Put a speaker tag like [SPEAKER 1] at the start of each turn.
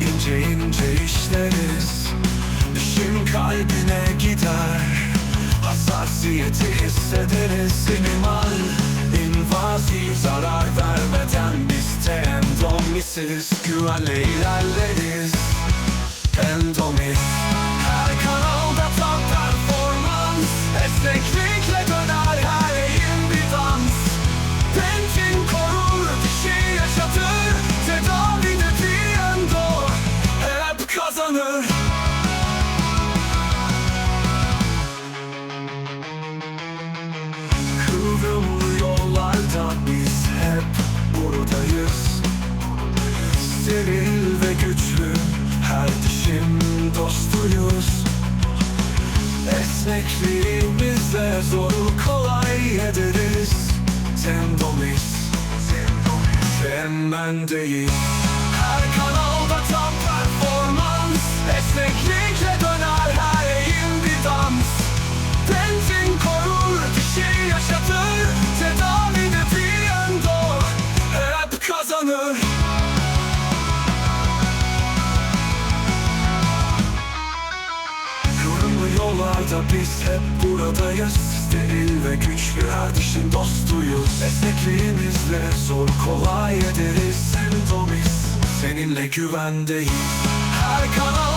[SPEAKER 1] ince ince işleriz. İşin kalbine gider. Hassasiyeti hissederiz. Minimal invazi zarar vermeden Biz tendomisiz güvenle ilerleriz. Endomis Steril ve güçlü her dişim dostuyuz. Esnekliğimizle zoru kolay ederiz. Tendomis Sen bendeyiz Her biz hep buradayız. Steril ve güçlü her dişin dostuyuz. Esnekliğimizle zor kolay ederiz. Sendomis Seninle güvendeyiz. Her kanalda